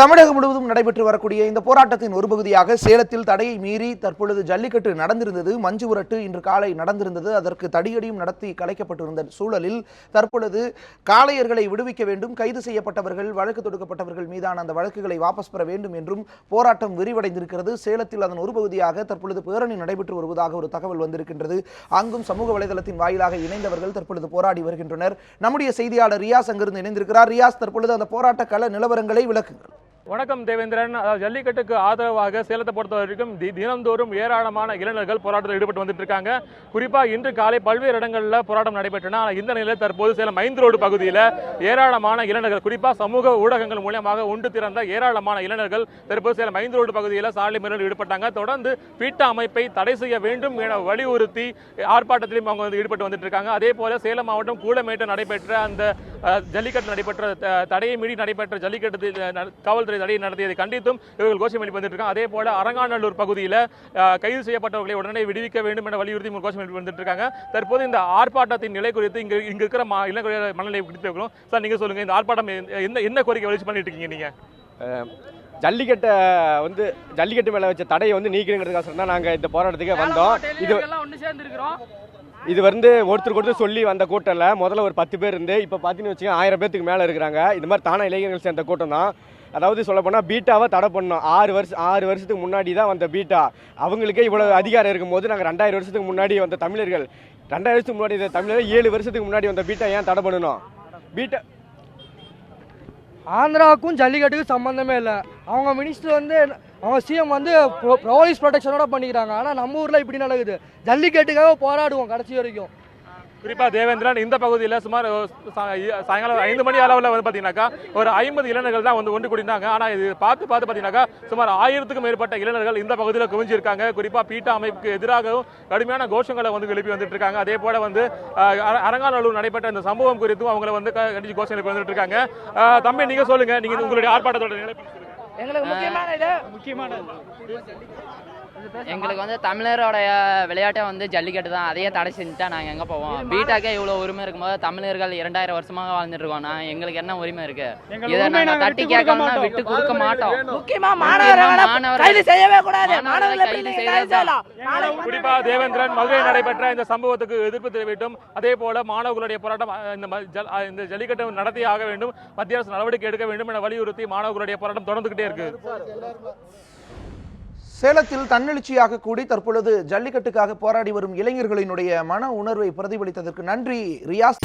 தமிழகம் முழுவதும் நடைபெற்று வரக்கூடிய இந்த போராட்டத்தின் ஒரு பகுதியாக சேலத்தில் தடையை மீறி தற்பொழுது ஜல்லிக்கட்டு நடந்திருந்தது. மஞ்சு உரட்டு இன்று காலை நடந்திருந்தது. அதற்கு தடியடியும் நடத்தி கலைக்கப்பட்டிருந்த சூழலில் தற்பொழுது காளையர்களை விடுவிக்க வேண்டும். கைது செய்யப்பட்டவர்கள் வழக்கு தொடுக்கப்பட்டவர்கள் மீதான அந்த வழக்குகளை வாபஸ் பெற வேண்டும் என்றும் போராட்டம் விரிவடைந்திருக்கிறது. சேலத்தில் அதன் ஒரு பகுதியாக தற்பொழுது பேரணி நடைபெற்று வருவதாக ஒரு தகவல் வந்திருக்கின்றது. அங்கும் சமூக வலைதளத்தின் வாயிலாக இணைந்தவர்கள் தற்பொழுது போராடி வருகின்றனர். நம்முடைய செய்தியாளர் ரியாஸ் அங்கிருந்து இணைந்திருக்கிறார். ரியாஸ் தற்பொழுது அந்த போராட்ட கள நிலவரங்களை விளக்குங்கள். வணக்கம் தேவேந்திரன். ஜல்லிக்கட்டுக்கு ஆதரவாக சேலத்தை பொறுத்த வரைக்கும் தி- தினந்தோறும் ஏராளமான இளைஞர்கள் போராட்டத்தில் ஈடுபட்டு வந்துட்டு இருக்காங்க. குறிப்பாக இன்று காலை பல்வேறு இடங்களில் போராட்டம் நடைபெற்றன. ஆனால் இந்த நிலையில் தற்போது சேலம் ஐந்து ரோடு பகுதியில் ஏராளமான இளைஞர்கள் குறிப்பாக சமூக ஊடகங்கள் மூலியமாக உண்டு திறந்த ஏராளமான இளைஞர்கள் தற்போது சேலம் ஐந்து ரோடு பகுதியில் சாலை மறியலில் ஈடுபட்டாங்க. தொடர்ந்து பீட்டா அமைப்பை தடை செய்ய வேண்டும் என வலியுறுத்தி ஆர்ப்பாட்டத்திலும் அவங்க வந்து ஈடுபட்டு வந்துட்டு இருக்காங்க. அதே போல சேலம் மாவட்டம் கூலமேட்டு நடைபெற்ற அந்த ஜல்லிக்கட்டு நடைபெற்ற தடையை மீறி நடைபெற்ற ஜல்லிக்கட்டு காவல்துறை தடையை நடத்தியதை கண்டித்தும் இவர்கள் கோஷம் எழுப்பி அதே போல அரங்காநல்லூர் பகுதியில் கைது செய்யப்பட்டவர்களை உடனே விடுவிக்க வேண்டும் என வலியுறுத்தி கோஷம் எழுப்பி வந்துட்டு இருக்காங்க தற்போது இந்த ஆர்ப்பாட்டத்தின் நிலை குறித்து இங்க இங்க இருக்கிற இளைஞர்கள் மனநிலை குறித்து வைக்கிறோம் சார் நீங்க சொல்லுங்க இந்த ஆர்ப்பாட்டம் என்ன என்ன கோரிக்கை வலிச்சு பண்ணிட்டு இருக்கீங்க நீங்க? ஜல்லிக்கட்டை வந்து ஜல்லிக்கட்டு மேலே வச்ச தடையை வந்து நீக்கணுங்கிறதுக்காக தான் நாங்கள் இந்த போராட்டத்துக்கு வந்தோம். இது ஒன்று சேர்ந்துருக்கிறோம் இது வந்து ஒருத்தருக்கு ஒருத்தர் சொல்லி வந்த கூட்டம் இல்லை முதல்ல ஒரு பத்து பேர் இருந்து இப்போ பார்த்தீங்கன்னு வச்சுக்கோங்க ஆயிரம் பேத்துக்கு மேலே இருக்கிறாங்க. இது மாதிரி தானே இளைஞர்கள் சேர்ந்த கூட்டம் தான். அதாவது சொல்ல போனால் பீட்டாவை தடை பண்ணோம் ஆறு வருஷம் ஆறு வருஷத்துக்கு முன்னாடி தான் வந்த பீட்டா. அவங்களுக்கே இவ்வளோ அதிகாரம் இருக்கும்போது நாங்கள் ரெண்டாயிரம் வருஷத்துக்கு முன்னாடி வந்த தமிழர்கள் ரெண்டாயிரம் வருஷத்துக்கு முன்னாடி இந்த தமிழர்கள் ஏழு வருஷத்துக்கு முன்னாடி வந்த பீட்டா ஏன் தடை பண்ணணும்? பீட்டா ஆந்திராவுக்கும் ஜல்லிக்கட்டுக்கும் சம்மந்தமே இல்லை. அவங்க மினிஸ்டர் வந்து அவங்க சிஎம் வந்து போலீஸ் ப்ரொடெக்ஷனோட பண்ணிக்கிறாங்க. ஆனால் நம்ம ஊரில் இப்படி நடக்குது. ஜல்லிக்கட்டுக்காக போராடுவோம் கடைசி வரைக்கும். குறிப்பா தேவேந்திரன் இந்த பகுதியில் சுமார் சா- சாயங்காலம் ஐந்து மணி அளவில் வந்து பார்த்தீங்கன்னாக்கா ஒரு ஐம்பது இளைஞர்கள் தான் வந்து ஒன்று கூடினாங்க. ஆனால் இது பார்த்து பார்த்து பார்த்தீங்கன்னாக்கா சுமார் ஆயிரத்துக்கும் மேற்பட்ட இளைஞர்கள் இந்த பகுதியில் குவிஞ்சிருக்காங்க. குறிப்பாக பீட்டா அமைப்புக்கு எதிராகவும் கடுமையான கோஷங்களை வந்து எழுப்பி வந்துட்டு இருக்காங்க அதே போல வந்து அரங்காநல்லூர் நடைபெற்ற இந்த சம்பவம் குறித்தும் அவங்கள வந்து கண்டிச்சு கோஷம் எழுப்பி வந்துட்டு இருக்காங்க தம்பி நீங்கள் சொல்லுங்க. நீங்கள் உங்களுடைய ஆர்ப்பாட்டத்தோட நிலைப்பாடு எங்களுக்கு முக்கியமான இது. எங்களுக்கு வந்து தமிழரோடைய விளையாட்டை வந்து ஜல்லிக்கட்டு தான். அதையே தடை செஞ்சுட்டா நாங்கள் எங்கே போவோம்? பீட்டாக்கே இவ்வளோ உரிமை இருக்கும்போது தமிழர்கள் இரண்டாயிரம் வருஷமாக வாழ்ந்துட்டு இருக்கோம் நான் எங்களுக்கு என்ன உரிமை இருக்கு? இதை நாங்கள் தட்டி கேட்கணும்னா விட்டு கொடுக்க மாட்டோம். முக்கியமா முக்கியமா மாணவர்களை மாணவர்கள் கைது செய்யவே கூடாது. மாணவர்களை கைது செய்யலாம்? குறிப்பா தேவேந்திரன் மதுரை நடைபெற்ற இந்த சம்பவத்துக்கு எதிர்ப்பு தெரிவித்தும் அதே போல மாணவர்களுடைய போராட்டம் இந்த ஜல்லிக்கட்டு நடத்தி ஆக வேண்டும். மத்திய அரசு நடவடிக்கை எடுக்க வேண்டும் என வலியுறுத்தி மாணவர்களுடைய போராட்டம் தொடர்ந்துகிட்டே இருக்கு. சேலத்தில் தன்னெழுச்சியாக கூடி தற்பொழுது ஜல்லிக்கட்டுக்காக போராடி வரும் இளைஞர்களினுடைய மன உணர்வை பிரதிபலித்ததற்கு நன்றி ரியாஸ்.